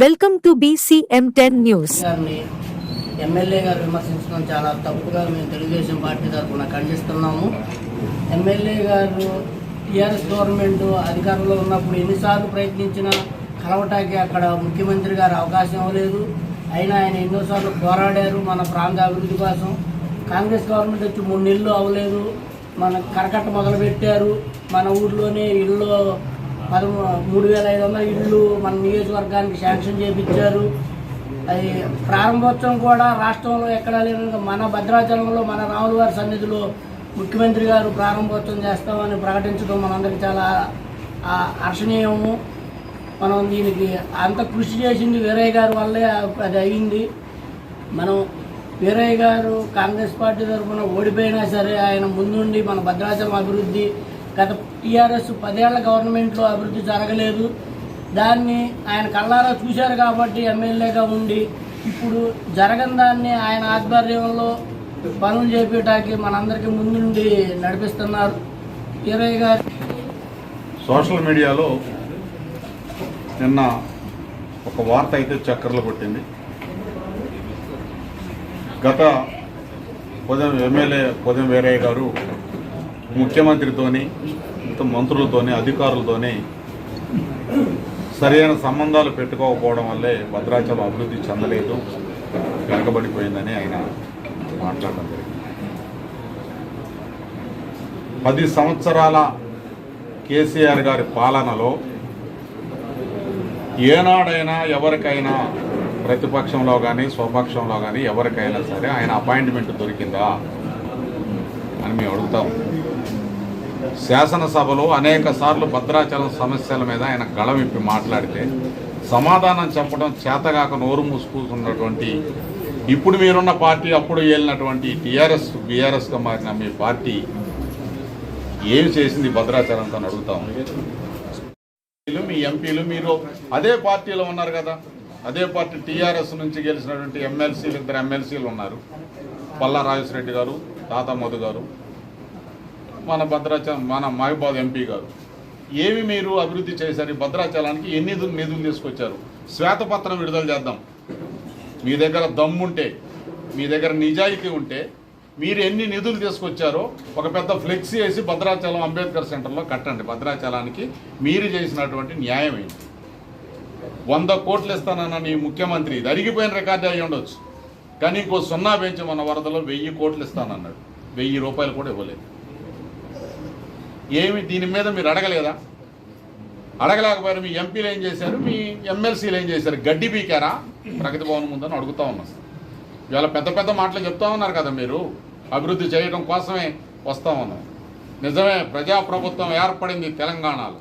Welcome to BCM ten news. MLA గారు విమర్శించడం చాలా తప్పుగా మేము తెలుగుదేశం పార్టీ తరఫున ఖండిస్తున్నాము. ఎమ్మెల్యే గారు టీఆర్ఎస్ గవర్నమెంట్ అధికారంలో ఉన్నప్పుడు ఎన్నిసార్లు ప్రయత్నించినా కలవటానికి అక్కడ ముఖ్యమంత్రి గారు అవకాశం ఇవ్వలేదు. అయినా ఆయన ఎన్నోసార్లు పోరాడారు మన ప్రాంత అభివృద్ధి కోసం. కాంగ్రెస్ గవర్నమెంట్ వచ్చి మూడు నెలలు అవ్వలేదు. మన కరకట్ట మొదలుపెట్టారు. మన ఊర్లోనే ఇళ్ళు పదమూ మూడు వేల ఐదు వందల ఇళ్ళు మన నియోజకవర్గానికి శాంక్షన్ చేపించారు. అది ప్రారంభోత్సవం కూడా రాష్ట్రంలో ఎక్కడా లేని మన భద్రాచలంలో మన రాములవారి సన్నిధిలో ముఖ్యమంత్రి గారు ప్రారంభోత్సవం చేస్తామని ప్రకటించడం మనందరికీ చాలా హర్షణీయము మనం దీనికి అంత కృషి చేసింది వీరయ్య గారి వల్లే అది అయింది. మనం వీరయ్య గారు కాంగ్రెస్ పార్టీ తరఫున ఓడిపోయినా సరే ఆయన ముందుండి మన భద్రాచలం అభివృద్ధి గత టీఆర్ఎస్ పదేళ్ళ గవర్నమెంట్లో అభివృద్ధి జరగలేదు. దాన్ని ఆయన కళ్ళారా చూశారు కాబట్టి ఎమ్మెల్యేగా ఉండి ఇప్పుడు జరగని దాన్ని ఆయన ఆధ్వర్యంలో పనులు చేపేటానికి మనందరికీ ముందుండి నడిపిస్తున్నారు. వీరయ్య గారు. సోషల్ మీడియాలో నిన్న ఒక వార్త అయితే చక్కర్లు కొట్టింది. గత ఉదయం ఎమ్మెల్యే ఉదయం వీరయ్య గారు ముఖ్యమంత్రితోని ఇంత మంత్రులతోనే అధికారులతోనే సరైన సంబంధాలు పెట్టుకోకపోవడం వల్లే భద్రాచలం అభివృద్ధి చెందలేదు వెనకబడిపోయిందని ఆయన మాట్లాడడం జరిగింది. పది సంవత్సరాల కేసీఆర్ గారి పాలనలో ఏనాడైనా ఎవరికైనా ప్రతిపక్షంలో కానీ స్వపక్షంలో కానీ ఎవరికైనా సరే ఆయన అపాయింట్మెంట్ దొరికిందా అని మేము అడుగుతాం. శాసనసభలో అనేక సార్లు భద్రాచలం సమస్యల మీద ఆయన గళమిప్పి మాట్లాడితే సమాధానం చెప్పడం చేతగాక నోరు మూసుకుంటున్నటువంటి ఇప్పుడు మీరున్న పార్టీ అప్పుడు ఏలినటువంటి టీఆర్ఎస్ బీఆర్ఎస్గా మారిన మీ పార్టీ ఏం చేసింది భద్రాచలంతో అడుగుతాం. మీ ఎంపీలు మీరు అదే పార్టీలో ఉన్నారు కదా. అదే పార్టీ టీఆర్ఎస్ నుంచి గెలిచినటువంటి ఎమ్మెల్సీలు ఇద్దరు ఎమ్మెల్సీలు ఉన్నారు. పల్లా రాజేశ్వరరెడ్డి గారు తాత మధు గారు మన భద్రాచలం మన మహబాద్ ఎంపీ గారు. ఏమి మీరు అభివృద్ధి చేశారు భద్రాచలానికి? ఎన్ని నిధులు నిధులు తీసుకొచ్చారు? శ్వేతపత్రం విడుదల చేద్దాం. మీ దగ్గర దమ్ముంటే మీ దగ్గర నిజాయితీ ఉంటే మీరు ఎన్ని నిధులు తీసుకొచ్చారో ఒక పెద్ద ఫ్లెక్సీ వేసి భద్రాచలం అంబేద్కర్ సెంటర్లో కట్టండి. భద్రాచలానికి మీరు చేసినటువంటి న్యాయం ఏంటి? వంద కోట్లు ఇస్తానన్న నీ ముఖ్యమంత్రి ఇది అరిగిపోయిన రికార్డు అయి ఉండొచ్చు. కానీ ఇంకో సున్నా పెంచి మన వరదలో వెయ్యి కోట్లు ఇస్తానన్నాడు. వెయ్యి రూపాయలు కూడా ఇవ్వలేదు. ఏమి దీని మీద మీరు అడగలేదా? అడగలేకపోయారు మీ ఎంపీలు ఏం చేశారు? మీ ఎమ్మెల్సీలు ఏం చేశారు? గడ్డి పీకారా? ప్రగతి భవన్ ముందని అడుగుతా ఉన్నాం. ఇవాళ పెద్ద పెద్ద మాటలు చెప్తా ఉన్నారు కదా మీరు. అభివృద్ధి చేయడం కోసమే వస్తూ ఉన్నాం. నిజమే ప్రజాప్రభుత్వం ఏర్పడింది తెలంగాణలో.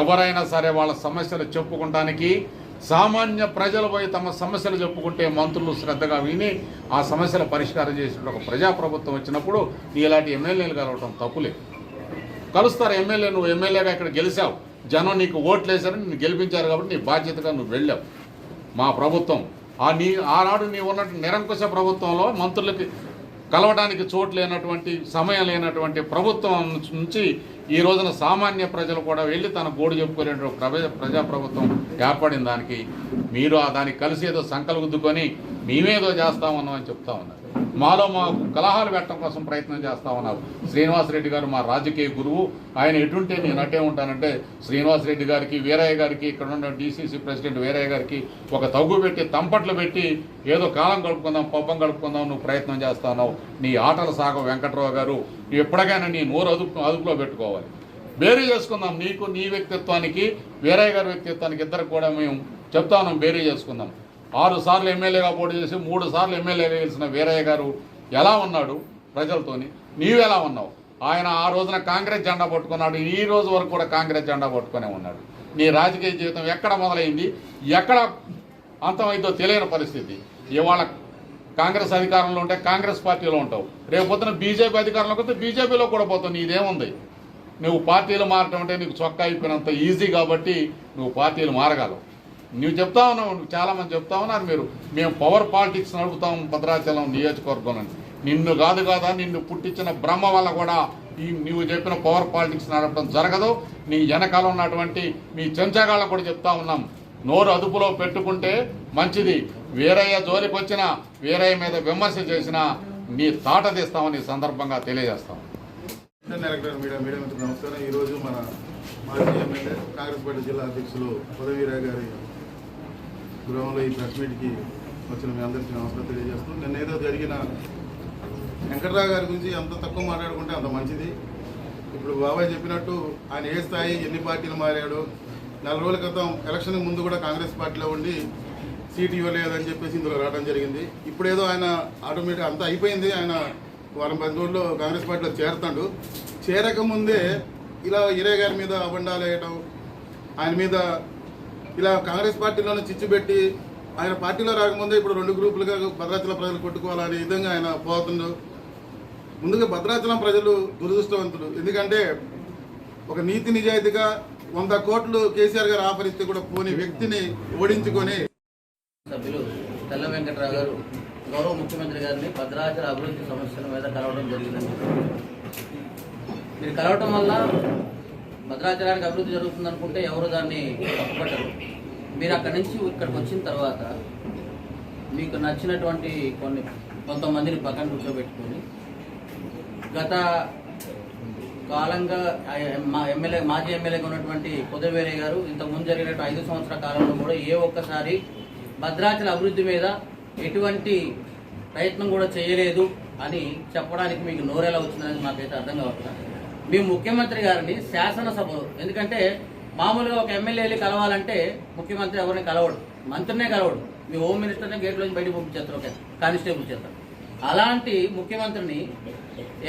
ఎవరైనా సరే వాళ్ళ సమస్యలు చెప్పుకోవడానికి సామాన్య ప్రజలు పోయి తమ సమస్యలు చెప్పుకుంటే మంత్రులు శ్రద్ధగా విని ఆ సమస్యల పరిష్కారం చేసినట్టు ఒక ప్రజాప్రభుత్వం వచ్చినప్పుడు ఇలాంటి ఎమ్మెల్యేలు కలవటం తప్పులే. కలుస్తారు ఎమ్మెల్యే నువ్వు ఎమ్మెల్యేగా ఇక్కడ గెలిచావు. జనం నీకు ఓట్లు వేశారని నిన్ను గెలిపించారు కాబట్టి నీ బాధ్యతగా నువ్వు వెళ్ళావు. మా ప్రభుత్వం. ఆ నీ ఆనాడు నీ ఉన్నట్టు నిరంకుశ ప్రభుత్వంలో మంత్రులకి కలవడానికి చోటు లేనటువంటి సమయం లేనటువంటి ప్రభుత్వం నుంచి ఈ రోజున సామాన్య ప్రజలు కూడా వెళ్ళి తన గోడు చెప్పుకునేటువంటి ప్రజా ప్రజాప్రభుత్వం ఏర్పడిన దానికి మీరు ఆ దానికి కలిసి ఏదో సంకల్పుద్దుకొని మేమేదో చేస్తామన్నామని చెప్తా ఉన్నారు. మాలో మా కలహాలు పెట్టడం కోసం ప్రయత్నం చేస్తా ఉన్నారు. శ్రీనివాసరెడ్డి గారు మా రాజకీయ గురువు. ఆయన ఎటుంటే నేను అటే ఉంటానంటే శ్రీనివాసరెడ్డి గారికి వీరయ్య గారికి ఇక్కడ ఉన్న డీసీసీ ప్రెసిడెంట్ వీరయ్య గారికి ఒక తగ్గు పెట్టి తంపట్లు పెట్టి ఏదో కాలం గడుపుకుందాం పబ్బం గడుపుకుందాం నువ్వు ప్రయత్నం చేస్తావు నీ ఆటల సాగం వెంకట్రావు గారు నువ్వు ఎప్పటికైనా నీ నోరు అదుపు అదుపులో పెట్టుకోవాలి. బేరీ చేసుకుందాం నీకు నీ వ్యక్తిత్వానికి వీరయ్య గారి వ్యక్తిత్వానికి ఇద్దరు కూడా మేము చెప్తా ఉన్నాం బేరీ చేసుకుందాం. ఆరు సార్లు ఎమ్మెల్యేగా పోటీ చేసి మూడు సార్లు ఎమ్మెల్యేగా గెలిచిన వీరయ్య గారు ఎలా ఉన్నాడు ప్రజలతోని? నీవు ఎలా ఉన్నావు? ఆయన ఆ రోజున కాంగ్రెస్ జెండా పట్టుకున్నాడు ఈ రోజు వరకు కూడా కాంగ్రెస్ జెండా పట్టుకునే ఉన్నాడు. నీ రాజకీయ జీవితం ఎక్కడ మొదలైంది? ఎక్కడ అంతమైందో తెలియని పరిస్థితి. ఇవాళ కాంగ్రెస్ అధికారంలో ఉంటే కాంగ్రెస్ పార్టీలో ఉంటావు. రేపు పొద్దున బీజేపీ అధికారంలోకి వస్తే బీజేపీలో కూడా పోతావు. నీదేముంది? నువ్వు పార్టీలు మారటం అంటే నీకు చొక్కా అయిపోయినంత ఈజీ కాబట్టి నువ్వు పార్టీలు మారగలవు. నువ్వు చెప్తా ఉన్నావు నువ్వు చాలామంది చెప్తా ఉన్నారు మీరు. మేము పవర్ పాలిటిక్స్ నడుపుతాం భద్రాచలం నియోజకవర్గం అని నిన్ను కాదు కాదా నిన్ను పుట్టించిన బ్రహ్మ వల్ల కూడా ఈ నువ్వు చెప్పిన పవర్ పాలిటిక్స్ నడపడం జరగదు. నీ వెనకాల ఉన్నటువంటి మీ చెంచగాళ్ళకు కూడా చెప్తా ఉన్నాం. నోరు అదుపులో పెట్టుకుంటే మంచిది. వీరయ్య జోలికి వచ్చినా వీరయ్య మీద విమర్శ చేసినా నీ తాట తీస్తామని సందర్భంగా తెలియజేస్తాం. మీడియా నమస్కారం. ఈరోజు మన మాజీ ఎమ్మెల్యే కాంగ్రెస్ పార్టీ జిల్లా అధ్యక్షులు ఉదయవీరావు గారి గృహంలో ఈ ప్రెస్ మీట్కి వచ్చిన మీ అందరికీ నమస్కారం తెలియజేస్తూ నిన్న ఏదో జరిగిన వెంకట్రావు గారి గురించి ఎంత తక్కువ మాట్లాడుకుంటే అంత మంచిది. ఇప్పుడు బాబాయ్ చెప్పినట్టు ఆయన ఏ స్థాయి ఎన్ని పార్టీలు మారాడు నెల రోజుల క్రితం ఎలక్షన్ ముందు కూడా కాంగ్రెస్ పార్టీలో ఉండి సీట్ ఇవ్వలేదని చెప్పేసి ఇందులో రావడం జరిగింది. ఇప్పుడు ఏదో ఆయన ఆటోమేటిక్ అంతా అయిపోయింది. ఆయన వారం పది రోజుల్లో కాంగ్రెస్ పార్టీలో చేరుతాడు. చేరకముందే ఇలా ఇరే గారి మీద అబండాలు వేయటం ఆయన మీద ఇలా కాంగ్రెస్ పార్టీలోనే చిచ్చు పెట్టి ఆయన పార్టీలో రాకముందే ఇప్పుడు రెండు గ్రూపులుగా భద్రాచలం ప్రజలు కొట్టుకోవాలనే విధంగా ఆయన పోతుండు. ముందుగా భద్రాచలం ప్రజలు దురదృష్టవంతులు. ఎందుకంటే ఒక నీతి నిజాయితీగా వంద కోట్లు కేసీఆర్ గారు ఆఫర్ ఇస్తే కూడా పోని వ్యక్తిని ఓడించుకొని సభ్యులు తెల్ల వెంకట్రావు గారు గౌరవ ముఖ్యమంత్రి గారిని భద్రాచల అభివృద్ధి సమస్యల మీద కలవడం జరిగిందని మీరు కలవటం వల్ల భద్రాచలానికి అభివృద్ధి జరుగుతుంది అనుకుంటే ఎవరు దాన్ని తప్పుపట్టరు. మీరు అక్కడి నుంచి ఇక్కడికి వచ్చిన తర్వాత మీకు నచ్చినటువంటి కొన్ని కొంతమందిని పక్కన కూర్చోబెట్టుకొని గత కాలంగా మా ఎమ్మెల్యే మాజీ ఎమ్మెల్యేగా ఉన్నటువంటి పొదవేరే గారు ఇంతకుముందు జరిగినటువంటి ఐదు సంవత్సరాల కాలంలో కూడా ఏ ఒక్కసారి భద్రాచల అభివృద్ధి మీద ఎటువంటి ప్రయత్నం కూడా చేయలేదు అని చెప్పడానికి మీకు నోరెలా వచ్చిందని మాకైతే అర్థం కావట్లేదు. మీ ముఖ్యమంత్రి గారిని శాసనసభలో ఎందుకంటే మామూలుగా ఒక ఎమ్మెల్యేలు కలవాలంటే ముఖ్యమంత్రి ఎవరిని కలవడు మంత్రినే కలవడు. మీ హోమ్ మినిస్టర్నే గేట్లోంచి బయటకు పంపించేస్తారు ఒక కానిస్టేబుల్ చేత అలాంటి ముఖ్యమంత్రిని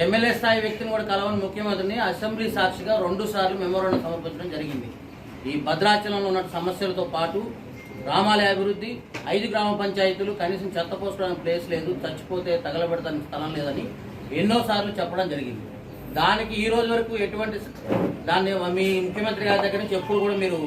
ఎమ్మెల్యే స్థాయి వ్యక్తిని కూడా కలవని ముఖ్యమంత్రిని అసెంబ్లీ సాక్షిగా రెండు సార్లు మెమోరాండం సమర్పించడం జరిగింది. ఈ భద్రాచలంలో ఉన్న సమస్యలతో పాటు గ్రామాల అభివృద్ధి ఐదు గ్రామ పంచాయతీలు కనీసం చెత్త పోసుకోవడానికి ప్లేస్ లేదు చచ్చిపోతే తగలబెడతానికి స్థలం లేదని ఎన్నోసార్లు చెప్పడం జరిగింది. దానికి ఈ రోజు వరకు ఎటువంటి దాన్ని మీ ముఖ్యమంత్రి గారి దగ్గర నుంచి ఎప్పుడు కూడా మీరు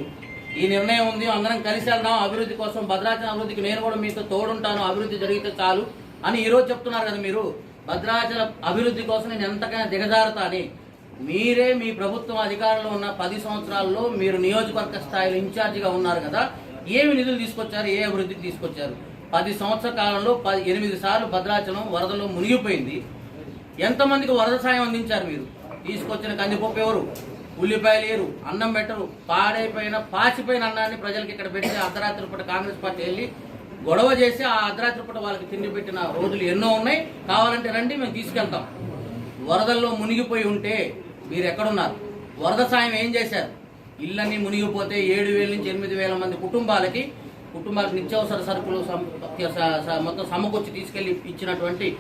ఈ నిర్ణయం ఉంది అందరం కలిసి వెళ్దాం అభివృద్ధి కోసం భద్రాచలం అభివృద్ధికి నేను కూడా మీతో తోడుంటాను అభివృద్ధి జరిగితే చాలు అని ఈ రోజు చెప్తున్నారు కదా మీరు. భద్రాచల అభివృద్ధి కోసం నేను ఎంతకైనా దిగజారుతా అని. మీరే మీ ప్రభుత్వం అధికారంలో ఉన్న పది సంవత్సరాల్లో మీరు నియోజకవర్గ స్థాయిలో ఇన్ఛార్జిగా ఉన్నారు కదా ఏమి నిధులు తీసుకొచ్చారు ఏ అభివృద్ధికి తీసుకొచ్చారు? పది సంవత్సర కాలంలో పది ఎనిమిది సార్లు భద్రాచలం వరదలో మునిగిపోయింది. ఎంతమందికి వరద సాయం అందించారు మీరు? తీసుకొచ్చిన కందిపప్పు ఎవరు? ఉల్లిపాయలు ఏరు అన్నం పెట్టరు పాడైపోయిన పాచిపోయిన అన్నాన్ని ప్రజలకు ఇక్కడ పెట్టి అర్ధరాత్రి పూట కాంగ్రెస్ పార్టీ వెళ్ళి గొడవ చేసి ఆ అర్ధరాత్రి పూట వాళ్ళకి తిండి పెట్టిన రోజులు ఎన్నో ఉన్నాయి. కావాలంటే రండి మేము తీసుకెళ్తాం. వరదల్లో మునిగిపోయి ఉంటే మీరు ఎక్కడున్నారు? వరద సాయం ఏం చేశారు? ఇళ్ళన్నీ మునిగిపోతే ఏడు వేల నుంచి ఎనిమిది వేల మంది కుటుంబాలకి కుటుంబాలకు నిత్యావసర సరుకులు స- మొత్తం సమకూర్చి తీసుకెళ్ళి ఇచ్చినటువంటి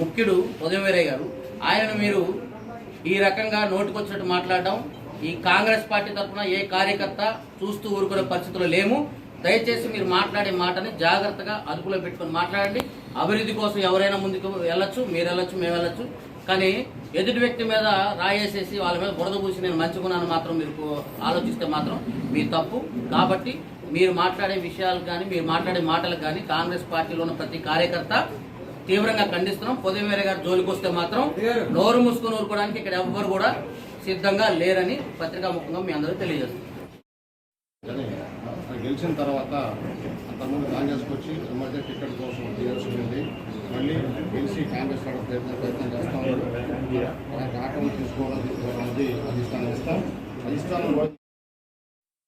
ముఖ్యుడు ఉదయవీరయ్య గారు. ఆయనను మీరు ఈ రకంగా నోటుకొచ్చినట్టు మాట్లాడడం ఈ కాంగ్రెస్ పార్టీ తరఫున ఏ కార్యకర్త చూస్తూ ఊరుకునే పరిస్థితులు లేము. దయచేసి మీరు మాట్లాడే మాటని జాగ్రత్తగా అదుపులో పెట్టుకొని మాట్లాడండి. అభివృద్ధి కోసం ఎవరైనా ముందుకు వెళ్ళొచ్చు మీరు వెళ్ళొచ్చు మేము వెళ్ళొచ్చు. కానీ ఎదుటి వ్యక్తి మీద రాయేసేసి వాళ్ళ మీద బురద పూసి నేను మంచుకున్నాను మాత్రం మీరు ఆలోచిస్తే మాత్రం మీ తప్పు. కాబట్టి మీరు మాట్లాడే విషయాలు కానీ మీరు మాట్లాడే మాటలు కానీ కాంగ్రెస్ పార్టీలో ఉన్న ప్రతి కార్యకర్త తీవ్రంగా ఖండిస్తున్నాం. పొదవేరే గారు జోలికి వస్తే మాత్రం నోరు మూసుకొని ఊరుకోవడానికి ఇక్కడ ఎవ్వరు కూడా సిద్ధంగా లేరని పత్రికా ముఖంగా మీ అందరూ తెలియజేస్తున్నాం. గెలిచిన తర్వాత అంతకుముందు కాంగ్రెస్కి వచ్చి ఎమ్మెల్యే టికెట్ కోసం తీయాల్సింది మళ్ళీ గెలిచి కాంగ్రెస్ ప్రయత్నం చేస్తా ఉన్నాడు. అధిష్టానం ఇస్తాం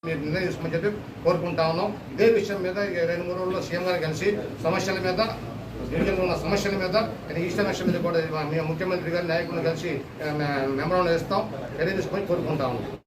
మీరు చెప్పి కోరుకుంటా ఉన్నాం. ఇదే విషయం మీద ఈ రెండు మూడు రోజుల్లో సీఎం గారు కలిసి సమస్యల మీద గిరిజనులు ఉన్న సమస్యల మీద ఇది ఈస్టర్న్ మీద కూడా మేము ముఖ్యమంత్రి గారు నాయకులను కలిసి మెమరం ఇస్తాం చర్య తీసుకొని కోరుకుంటా ఉన్నాం.